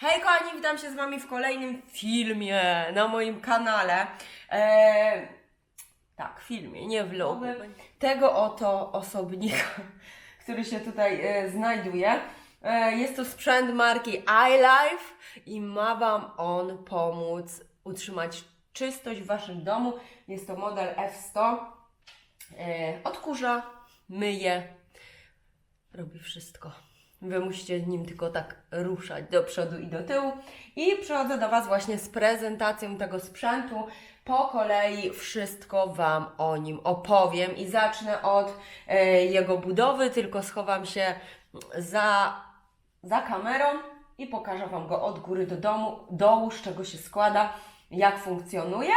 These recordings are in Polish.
Hej kochani, witam się z wami w kolejnym filmie na moim kanale. Eee, tak, filmie, nie vlogu. Tego oto osobnika, który się tutaj e, znajduje. E, jest to sprzęt marki iLife i ma wam on pomóc utrzymać czystość w waszym domu. Jest to model F100. E, odkurza, myje, robi wszystko. Wy musicie nim tylko tak ruszać do przodu i do tyłu. I przychodzę do Was właśnie z prezentacją tego sprzętu. Po kolei wszystko Wam o nim opowiem i zacznę od e, jego budowy, tylko schowam się za, za kamerą i pokażę Wam go od góry do domu, dołu, z czego się składa, jak funkcjonuje.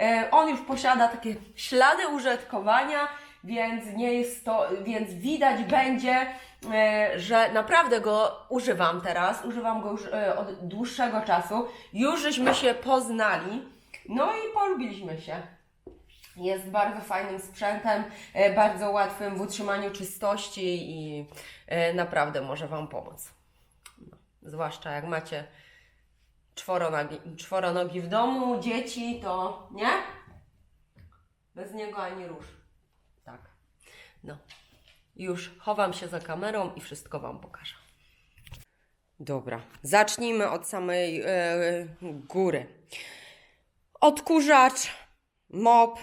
E, on już posiada takie ślady użytkowania, więc nie jest to, więc widać będzie, e, że naprawdę go używam teraz, używam go już e, od dłuższego czasu. Już żeśmy się poznali, no i polubiliśmy się. Jest bardzo fajnym sprzętem, e, bardzo łatwym w utrzymaniu czystości i naprawdę może Wam pomóc. No, zwłaszcza jak macie czworonogi, czworonogi w domu, dzieci, to nie? Bez niego ani rusz. No. Już chowam się za kamerą i wszystko Wam pokażę. Dobra, zacznijmy od samej e, góry. Odkurzacz, mop,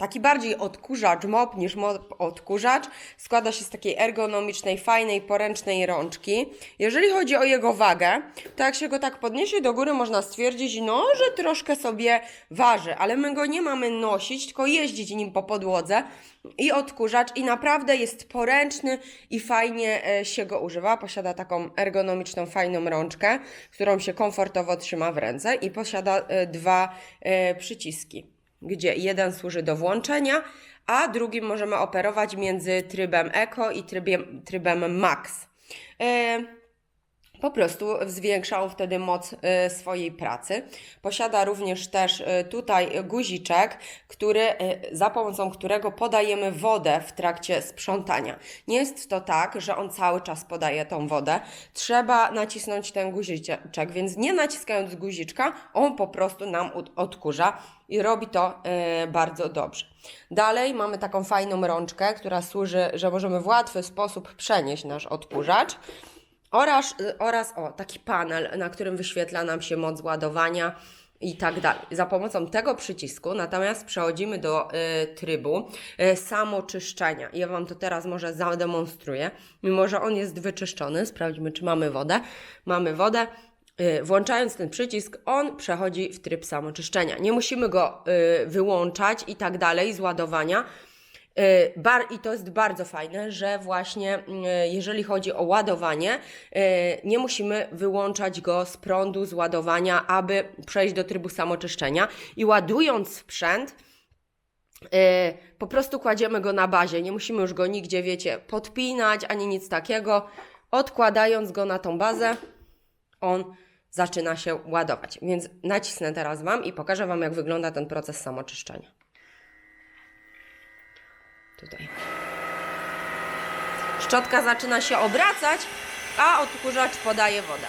taki bardziej odkurzacz mop niż mop odkurzacz, składa się z takiej ergonomicznej, fajnej, poręcznej rączki. Jeżeli chodzi o jego wagę, to jak się go tak podniesie do góry, można stwierdzić, no, że troszkę sobie waży, ale my go nie mamy nosić, tylko jeździć nim po podłodze i odkurzacz i naprawdę jest poręczny i fajnie e, się go używa. Posiada taką ergonomiczną, fajną rączkę, którą się komfortowo trzyma w ręce i posiada e, dwa e, przyciski, gdzie jeden służy do włączenia, a drugim możemy operować między trybem Eco i trybem, trybem Max. E, po prostu zwiększa on wtedy moc y, swojej pracy. Posiada również też y, tutaj guziczek, który, y, za pomocą którego podajemy wodę w trakcie sprzątania. Nie jest to tak, że on cały czas podaje tą wodę. Trzeba nacisnąć ten guziczek, więc nie naciskając guziczka, on po prostu nam od- odkurza i robi to bardzo dobrze. Dalej mamy taką fajną rączkę, która służy, że możemy w łatwy sposób przenieść nasz odkurzacz. Oraz, oraz o, taki panel, na którym wyświetla nam się moc ładowania i tak dalej. Za pomocą tego przycisku natomiast przechodzimy do y, trybu y, samoczyszczenia. Ja Wam to teraz może zademonstruję. Mimo, że on jest wyczyszczony, sprawdźmy, czy mamy wodę. Mamy wodę. Y, Włączając ten przycisk, on przechodzi w tryb samoczyszczenia. Nie musimy go y, wyłączać i tak dalej z ładowania. Y, I to jest bardzo fajne, że właśnie y, jeżeli chodzi o ładowanie, y, nie musimy wyłączać go z prądu, z ładowania, aby przejść do trybu samoczyszczenia. I ładując sprzęt, po prostu kładziemy go na bazie. Nie musimy już go nigdzie, wiecie, podpinać ani nic takiego. Odkładając go na tą bazę, on zaczyna się ładować. Więc nacisnę teraz Wam i pokażę Wam, jak wygląda ten proces samoczyszczenia. Tutaj. Szczotka zaczyna się obracać, a odkurzacz podaje wodę.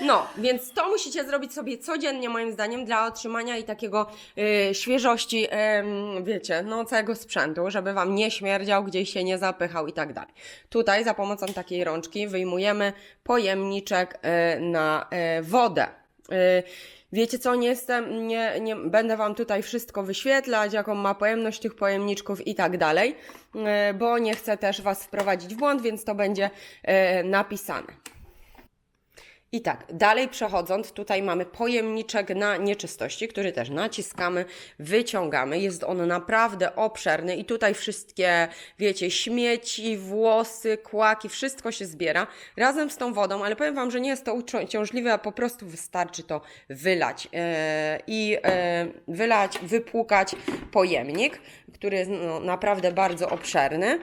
No, więc to musicie zrobić sobie codziennie, moim zdaniem, dla otrzymania i takiego y, świeżości, em, wiecie, no całego sprzętu, żeby Wam nie śmierdział, gdzieś się nie zapychał i tak dalej. Tutaj za pomocą takiej rączki wyjmujemy pojemniczek y, na y, wodę. Y, Wiecie co, nie jestem, nie, nie będę Wam tutaj wszystko wyświetlać, jaką ma pojemność tych pojemniczków i tak dalej, y, bo nie chcę też Was wprowadzić w błąd, więc to będzie y, napisane. I tak, dalej przechodząc, tutaj mamy pojemniczek na nieczystości, który też naciskamy, wyciągamy. Jest on naprawdę obszerny i tutaj wszystkie, wiecie, śmieci, włosy, kłaki, wszystko się zbiera razem z tą wodą, ale powiem Wam, że nie jest to uciążliwe, a po prostu wystarczy to wylać e, i e, wylać, wypłukać pojemnik, który jest no, naprawdę bardzo obszerny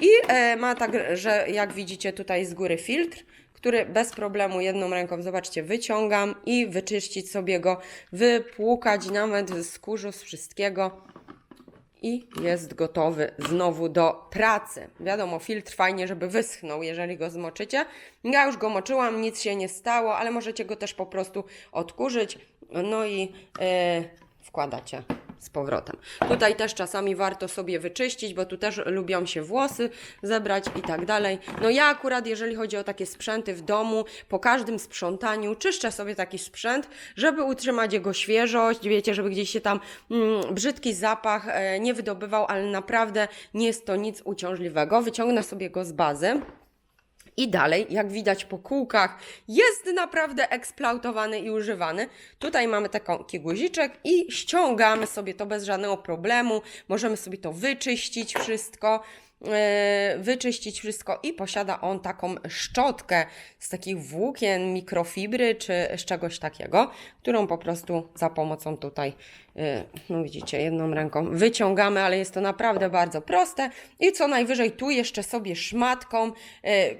i e, ma tak, że jak widzicie tutaj z góry filtr, który bez problemu jedną ręką, zobaczcie, wyciągam i wyczyścić sobie go, wypłukać nawet z kurzu, z wszystkiego i jest gotowy znowu do pracy. Wiadomo, filtr fajnie, żeby wyschnął, jeżeli go zmoczycie. Ja już go moczyłam, nic się nie stało, ale możecie go też po prostu odkurzyć, no i e, wkładacie z powrotem. Tutaj też czasami warto sobie wyczyścić, bo tu też lubią się włosy zebrać i tak dalej. No ja akurat, jeżeli chodzi o takie sprzęty w domu, po każdym sprzątaniu czyszczę sobie taki sprzęt, żeby utrzymać jego świeżość, wiecie, żeby gdzieś się tam mm, brzydki zapach e, nie wydobywał, ale naprawdę nie jest to nic uciążliwego. Wyciągnę sobie go z bazy. I dalej, jak widać po kółkach, jest naprawdę eksploatowany i używany. Tutaj mamy taki guziczek i ściągamy sobie to bez żadnego problemu. Możemy sobie to wyczyścić wszystko. E, Wyczyścić wszystko i posiada on taką szczotkę z takich włókien, mikrofibry czy z czegoś takiego, którą po prostu za pomocą tutaj, e, no widzicie, jedną ręką wyciągamy, ale jest to naprawdę bardzo proste. I co najwyżej tu jeszcze sobie szmatką e,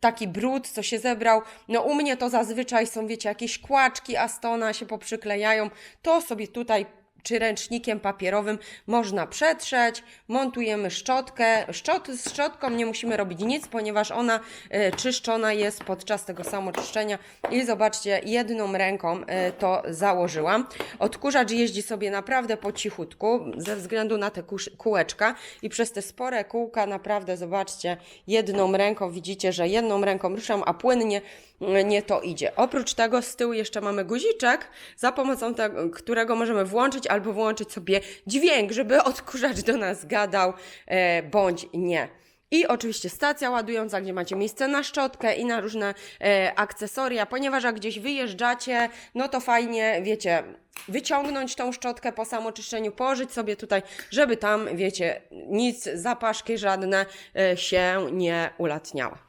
taki brud, co się zebrał. No u mnie to zazwyczaj są, wiecie, jakieś kłaczki Astona się poprzyklejają. To sobie tutaj czy ręcznikiem papierowym można przetrzeć. Montujemy szczotkę. Szczot, z szczotką nie musimy robić nic, ponieważ ona e, czyszczona jest podczas tego samoczyszczenia. I zobaczcie, jedną ręką e, to założyłam. Odkurzacz jeździ sobie naprawdę po cichutku, ze względu na te kółeczka i przez te spore kółka naprawdę, zobaczcie, jedną ręką widzicie, że jedną ręką ruszam, a płynnie nie to idzie. Oprócz tego z tyłu jeszcze mamy guziczek, za pomocą tego, którego możemy włączyć albo włączyć sobie dźwięk, żeby odkurzacz do nas gadał, e, bądź nie. I oczywiście stacja ładująca, gdzie macie miejsce na szczotkę i na różne e, akcesoria, ponieważ jak gdzieś wyjeżdżacie, no to fajnie, wiecie, wyciągnąć tą szczotkę po samoczyszczeniu, położyć sobie tutaj, żeby tam, wiecie, nic, zapaszki żadne e, się nie ulatniały.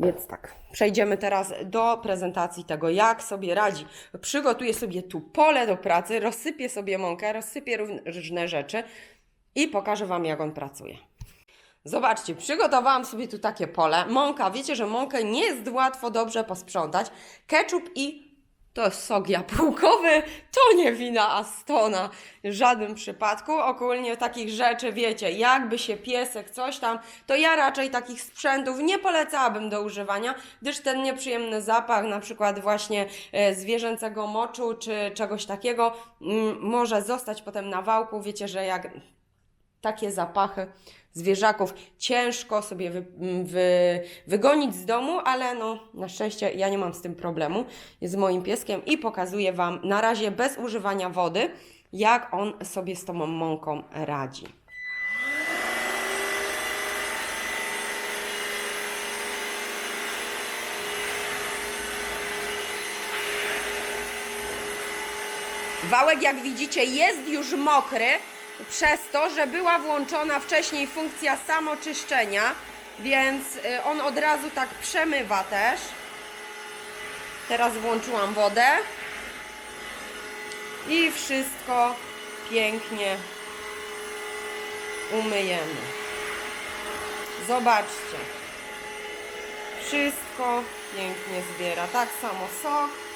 Więc tak, przejdziemy teraz do prezentacji tego, jak sobie radzi. Przygotuję sobie tu pole do pracy, rozsypię sobie mąkę, rozsypię różne rzeczy i pokażę Wam, jak on pracuje. Zobaczcie, przygotowałam sobie tu takie pole. Mąka, wiecie, że mąkę nie jest łatwo dobrze posprzątać. Ketchup i to sok jabłkowy, to nie wina Astona w żadnym przypadku. Ogólnie takich rzeczy, wiecie, jakby się piesek, coś tam, to ja raczej takich sprzętów nie polecałabym do używania, gdyż ten nieprzyjemny zapach, na przykład właśnie e, zwierzęcego moczu czy czegoś takiego, mm, może zostać potem na wałku. Wiecie, że jak takie zapachy zwierzaków ciężko sobie wy, m, wy, wygonić z domu, ale no na szczęście ja nie mam z tym problemu. Jest moim pieskiem i pokazuję Wam na razie bez używania wody, jak on sobie z tą mąką radzi. Wałek, jak widzicie, jest już mokry przez to, że była włączona wcześniej funkcja samoczyszczenia, więc y, on od razu tak przemywa też. Teraz włączyłam wodę i wszystko pięknie umyjemy. Zobaczcie. Wszystko pięknie zbiera. Tak samo sok.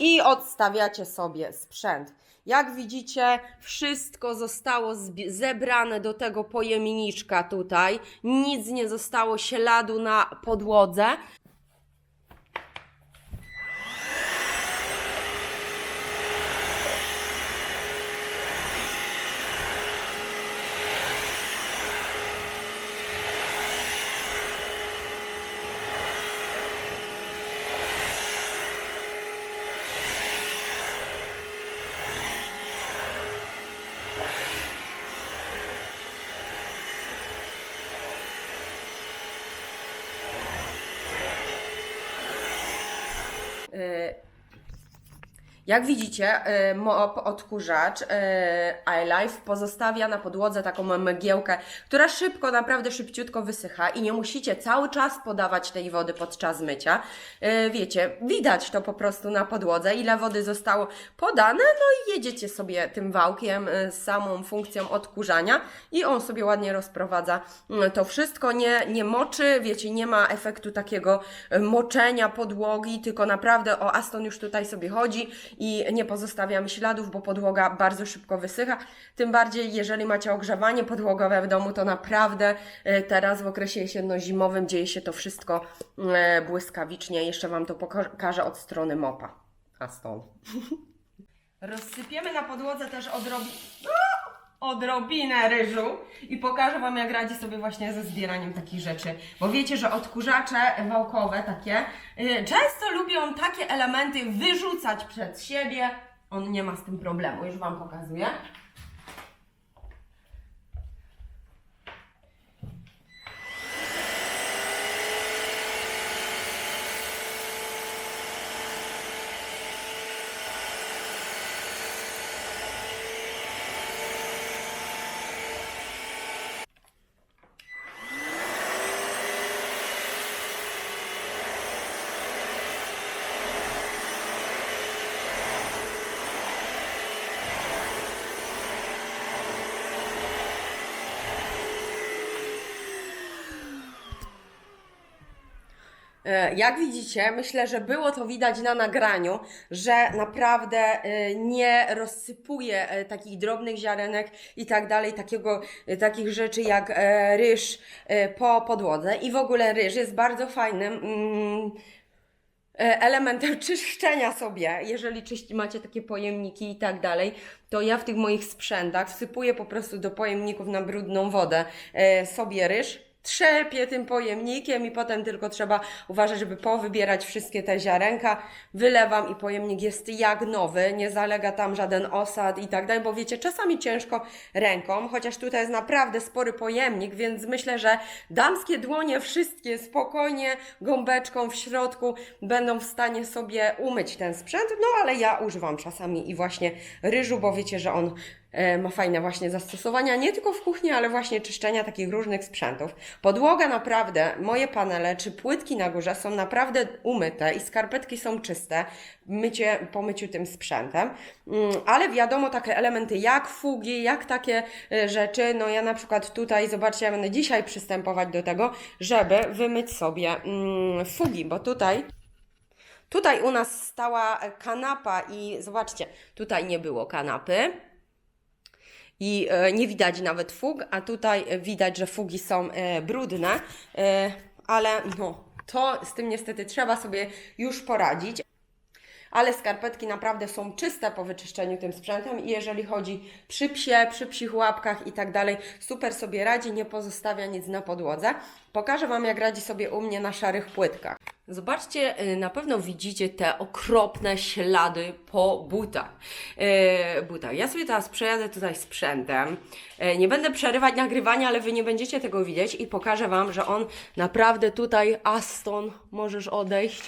I odstawiacie sobie sprzęt. Jak widzicie, wszystko zostało zebrane do tego pojemniczka tutaj. Nic nie zostało śladu na podłodze. Jak widzicie, y, mop odkurzacz y, iLife pozostawia na podłodze taką mgiełkę, która szybko, naprawdę szybciutko wysycha i nie musicie cały czas podawać tej wody podczas mycia. Y, Wiecie, widać to po prostu na podłodze, ile wody zostało podane, no i jedziecie sobie tym wałkiem z samą funkcją odkurzania i on sobie ładnie rozprowadza y, to wszystko, nie, nie moczy, wiecie, nie ma efektu takiego moczenia podłogi, tylko naprawdę o Aston już tutaj sobie chodzi i nie pozostawiamy śladów, bo podłoga bardzo szybko wysycha. Tym bardziej, jeżeli macie ogrzewanie podłogowe w domu, to naprawdę e, teraz w okresie jesienno-zimowym dzieje się to wszystko e, błyskawicznie. Jeszcze Wam to pokażę od strony mopa. Aston. Rozsypiemy na podłodze też odrobi... odrobinę ryżu i pokażę Wam, jak radzi sobie właśnie ze zbieraniem takich rzeczy. Bo wiecie, że odkurzacze wałkowe takie y, często lubią takie elementy wyrzucać przed siebie. On nie ma z tym problemu, już Wam pokazuję. Jak widzicie, myślę, że było to widać na nagraniu, że naprawdę e, nie rozsypuje e, takich drobnych ziarenek i tak dalej, takiego, e, takich rzeczy jak e, ryż e, po podłodze. I w ogóle ryż jest bardzo fajnym. Mm, e, elementem czyszczenia sobie, jeżeli czyści, macie takie pojemniki i tak dalej, to ja w tych moich sprzętach wsypuję po prostu do pojemników na brudną wodę e, sobie ryż, trzepię tym pojemnikiem i potem tylko trzeba uważać, żeby powybierać wszystkie te ziarenka, wylewam i pojemnik jest jak nowy, nie zalega tam żaden osad i tak dalej, bo wiecie, czasami ciężko ręką, chociaż tutaj jest naprawdę spory pojemnik, więc myślę, że damskie dłonie wszystkie spokojnie gąbeczką w środku będą w stanie sobie umyć ten sprzęt, no ale ja używam czasami i właśnie ryżu, bo wiecie, że on ma fajne właśnie zastosowania, nie tylko w kuchni, ale właśnie czyszczenia takich różnych sprzętów. Podłoga naprawdę, moje panele czy płytki na górze są naprawdę umyte i skarpetki są czyste mycie, po myciu tym sprzętem, Mm, ale wiadomo takie elementy jak fugi, jak takie e, rzeczy, no ja na przykład tutaj, zobaczcie, ja będę dzisiaj przystępować do tego, żeby wymyć sobie mm, fugi, bo tutaj Tutaj u nas stała kanapa i zobaczcie, tutaj nie było kanapy i e, nie widać nawet fug, a tutaj widać, że fugi są e, brudne, e, ale no, to z tym niestety trzeba sobie już poradzić. Ale skarpetki naprawdę są czyste po wyczyszczeniu tym sprzętem i jeżeli chodzi przy psie, przy psich łapkach i tak dalej, super sobie radzi, nie pozostawia nic na podłodze. Pokażę Wam, jak radzi sobie u mnie na szarych płytkach. Zobaczcie, y, na pewno widzicie te okropne ślady po butach. Yy, butach. Ja sobie teraz przejadę tutaj sprzętem. Yy, nie będę przerywać nagrywania, ale Wy nie będziecie tego widzieć i pokażę Wam, że on naprawdę tutaj, Aston, możesz odejść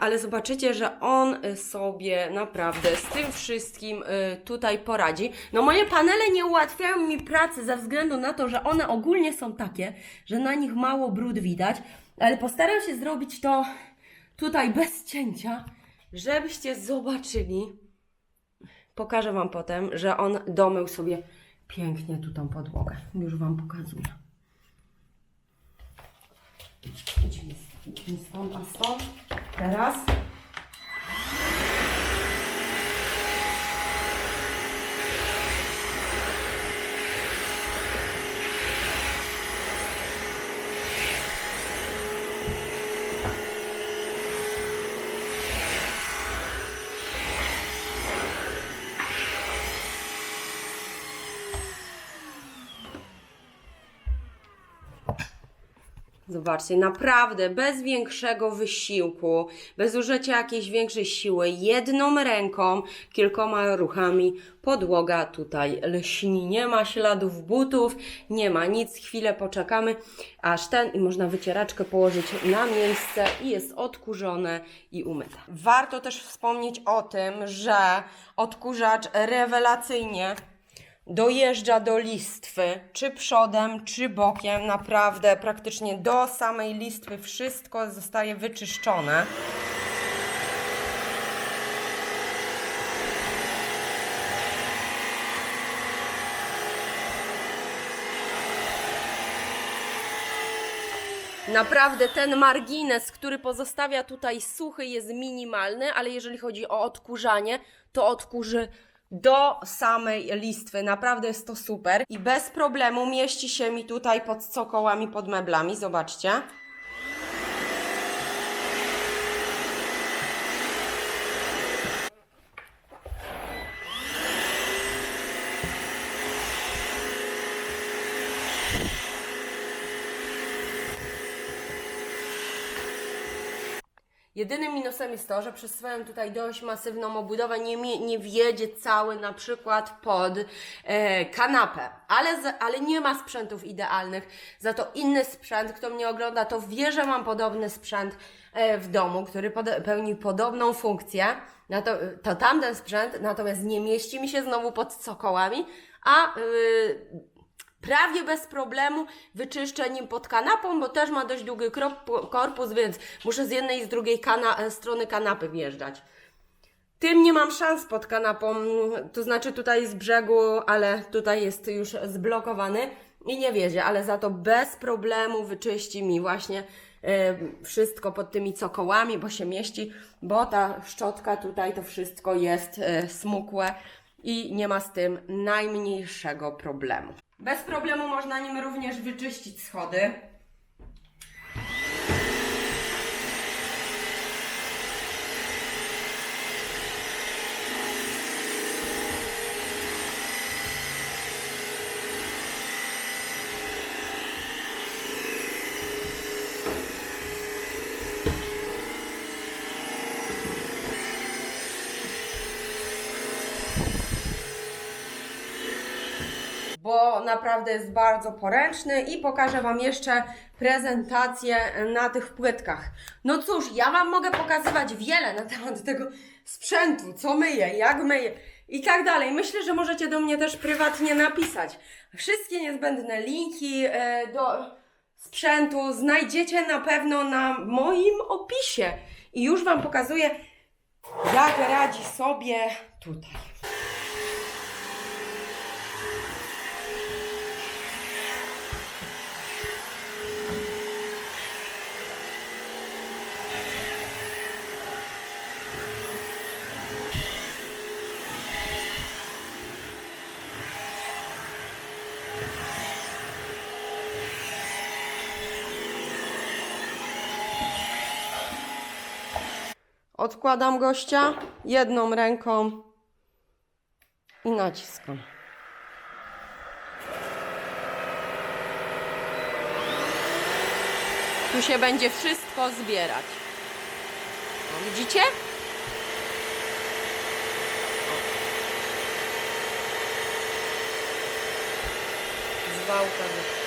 ale zobaczycie, że on y, sobie naprawdę z tym wszystkim y, tutaj poradzi. No moje panele nie ułatwiają mi pracy ze względu na to, że one ogólnie są takie, że na nich mało brud widać, ale postaram się zrobić to tutaj bez cięcia, żebyście zobaczyli. Pokażę Wam potem, że on domył sobie pięknie tu tą podłogę. Już Wam pokazuję. Idźmy stąd, a stąd. Teraz. Zobaczcie, naprawdę bez większego wysiłku, bez użycia jakiejś większej siły, jedną ręką, kilkoma ruchami podłoga tutaj lśni. Nie ma śladów butów, nie ma nic. Chwilę poczekamy, aż ten i można wycieraczkę położyć na miejsce i jest odkurzone i umyte. Warto też wspomnieć o tym, że odkurzacz rewelacyjnie dojeżdża do listwy, czy przodem, czy bokiem, naprawdę praktycznie do samej listwy wszystko zostaje wyczyszczone. Naprawdę ten margines, który pozostawia tutaj suchy, jest minimalny, ale jeżeli chodzi o odkurzanie, to odkurzy do samej listwy. Naprawdę jest to super i bez problemu mieści się mi tutaj pod cokołami, pod meblami. Zobaczcie. Jedynym minusem jest to, że przez swoją tutaj dość masywną obudowę nie, nie wjedzie cały na przykład pod e, kanapę, ale, z, ale nie ma sprzętów idealnych. Za to inny sprzęt, kto mnie ogląda, to wie, że mam podobny sprzęt e, w domu, który pod, pełni podobną funkcję. No to, to tamten sprzęt natomiast nie mieści mi się znowu pod cokołami, a y, prawie bez problemu wyczyszczę nim pod kanapą, bo też ma dość długi korpus, więc muszę z jednej i z drugiej kana- e, strony kanapy wjeżdżać. Tym nie mam szans pod kanapą, to znaczy tutaj z brzegu, ale tutaj jest już zblokowany i nie wiedzie, ale za to bez problemu wyczyści mi właśnie e, wszystko pod tymi cokołami, bo się mieści, bo ta szczotka tutaj to wszystko jest e, smukłe i nie ma z tym najmniejszego problemu. Bez problemu można nim również wyczyścić schody. Bo naprawdę jest bardzo poręczny i pokażę Wam jeszcze prezentację na tych płytkach. No cóż, ja Wam mogę pokazywać wiele na temat tego sprzętu, co myję, jak myję i tak dalej. Myślę, że możecie do mnie też prywatnie napisać. Wszystkie niezbędne linki e, do sprzętu znajdziecie na pewno na moim opisie i już Wam pokazuję, jak radzi sobie tutaj. Odkładam gościa jedną ręką i naciskam. Tu się będzie wszystko zbierać. O, widzicie? Zwałka.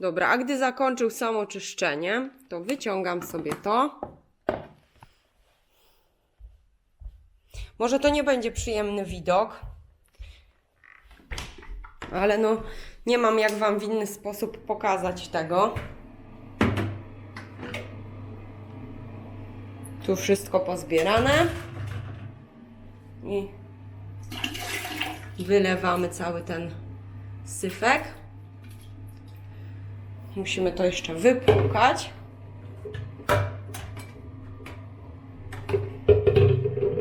Dobra, a gdy zakończył samo czyszczenie, to wyciągam sobie to. Może to nie będzie przyjemny widok, ale no nie mam jak Wam w inny sposób pokazać tego. Tu wszystko pozbierane i wylewamy cały ten syfek. Musimy to jeszcze wypłukać.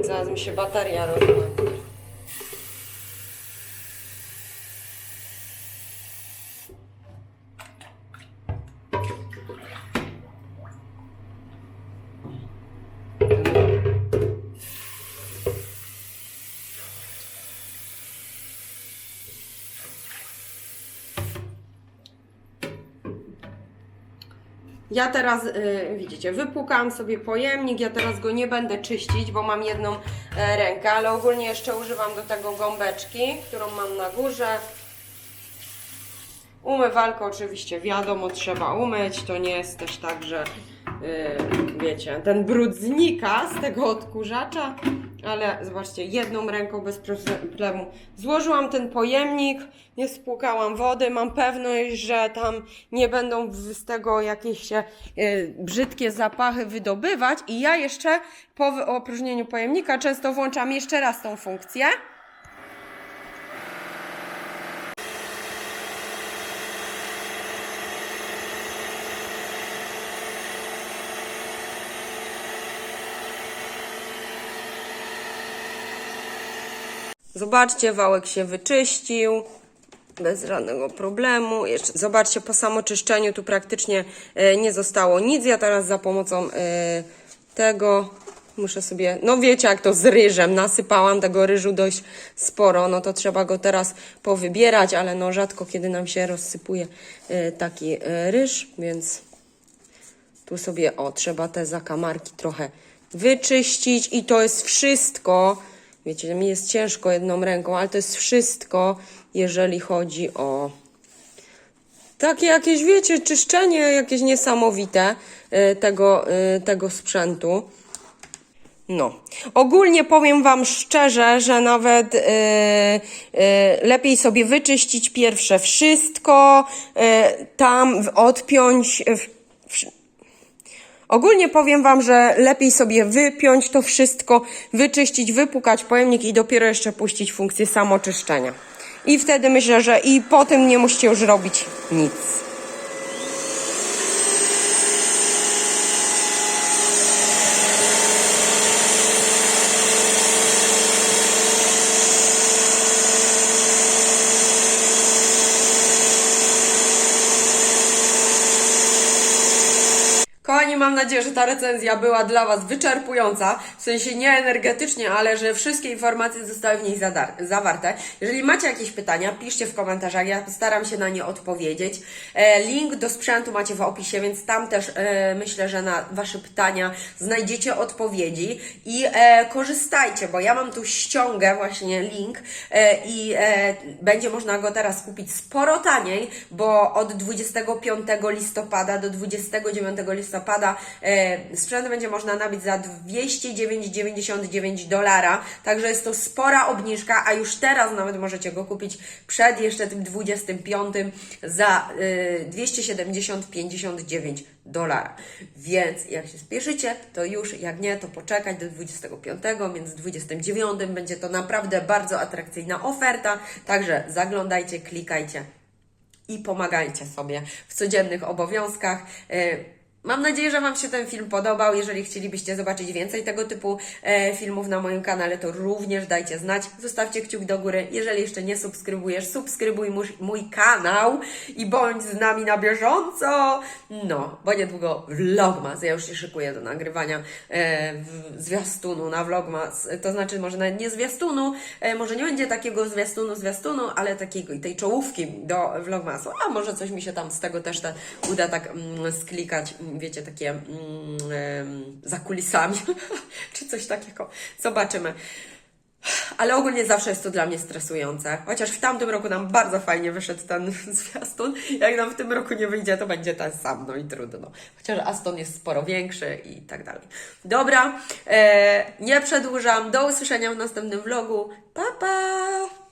Zaraz mi się bateria rozładuje. Ja teraz, y, widzicie, wypłukałam sobie pojemnik, ja teraz go nie będę czyścić, bo mam jedną e, rękę, ale ogólnie jeszcze używam do tego gąbeczki, którą mam na górze. Umywalkę oczywiście wiadomo, trzeba umyć, to nie jest też tak, że yy, wiecie, ten brud znika z tego odkurzacza, ale zobaczcie, jedną ręką bez problemu. Złożyłam ten pojemnik, nie spłukałam wody, mam pewność, że tam nie będą z tego jakieś się yy, brzydkie zapachy wydobywać. I ja jeszcze po opróżnieniu pojemnika często włączam jeszcze raz tą funkcję. Zobaczcie, wałek się wyczyścił. Bez żadnego problemu. Jeszcze zobaczcie, po samoczyszczeniu tu praktycznie e, nie zostało nic. Ja teraz za pomocą e, tego muszę sobie, no wiecie jak to z ryżem, nasypałam tego ryżu dość sporo, no to trzeba go teraz powybierać, ale no rzadko kiedy nam się rozsypuje e, taki ryż, więc tu sobie, o, trzeba te zakamarki trochę wyczyścić i to jest wszystko. Wiecie, mi jest ciężko jedną ręką, ale to jest wszystko, jeżeli chodzi o takie jakieś, wiecie, czyszczenie jakieś niesamowite y, tego, y, tego sprzętu. No, ogólnie powiem Wam szczerze, że nawet y, y, lepiej sobie wyczyścić pierwsze wszystko, y, tam odpiąć. y, w- Ogólnie powiem Wam, że lepiej sobie wypiąć to wszystko, wyczyścić, wypukać pojemnik i dopiero jeszcze puścić funkcję samoczyszczenia. I wtedy myślę, że i po tym nie musicie już robić nic. Kochani, mam nadzieję, że ta recenzja była dla Was wyczerpująca, w sensie nie energetycznie, ale że wszystkie informacje zostały w niej zawarte. Jeżeli macie jakieś pytania, piszcie w komentarzach, ja staram się na nie odpowiedzieć. E, link do sprzętu macie w opisie, więc tam też e, myślę, że na Wasze pytania znajdziecie odpowiedzi i e, korzystajcie, bo ja mam tu ściągę, właśnie link i będzie można go teraz kupić sporo taniej, bo od 25 listopada do 29 listopada sprzęt będzie można nabyć za 209,99 dolara, także jest to spora obniżka, a już teraz nawet możecie go kupić przed jeszcze tym 25 za e, 270,59 dolara. Więc jak się spieszycie, to już, jak nie, to poczekać do 25, między 29 będzie to naprawdę bardzo atrakcyjna oferta, także zaglądajcie, klikajcie i pomagajcie sobie w codziennych obowiązkach. Mam nadzieję, że Wam się ten film podobał. Jeżeli chcielibyście zobaczyć więcej tego typu e, filmów na moim kanale, to również dajcie znać. Zostawcie kciuk do góry. Jeżeli jeszcze nie subskrybujesz, subskrybuj mój, kanał i bądź z nami na bieżąco. No, bo niedługo vlogmas. Ja już się szykuję do nagrywania e, zwiastunu na vlogmas. To znaczy, może nawet nie zwiastunu, e, może nie będzie takiego zwiastunu, zwiastunu, ale takiego, tej czołówki do vlogmasu. A może coś mi się tam z tego też te, uda tak mm, sklikać, wiecie, takie mm, za kulisami, czy coś takiego. Zobaczymy. Ale ogólnie zawsze jest to dla mnie stresujące. Chociaż w tamtym roku nam bardzo fajnie wyszedł ten zwiastun. Jak nam w tym roku nie wyjdzie, to będzie ten sam, no i trudno. Chociaż Aston jest sporo większy i tak dalej. Dobra, e, nie przedłużam. Do usłyszenia w następnym vlogu. Pa, pa!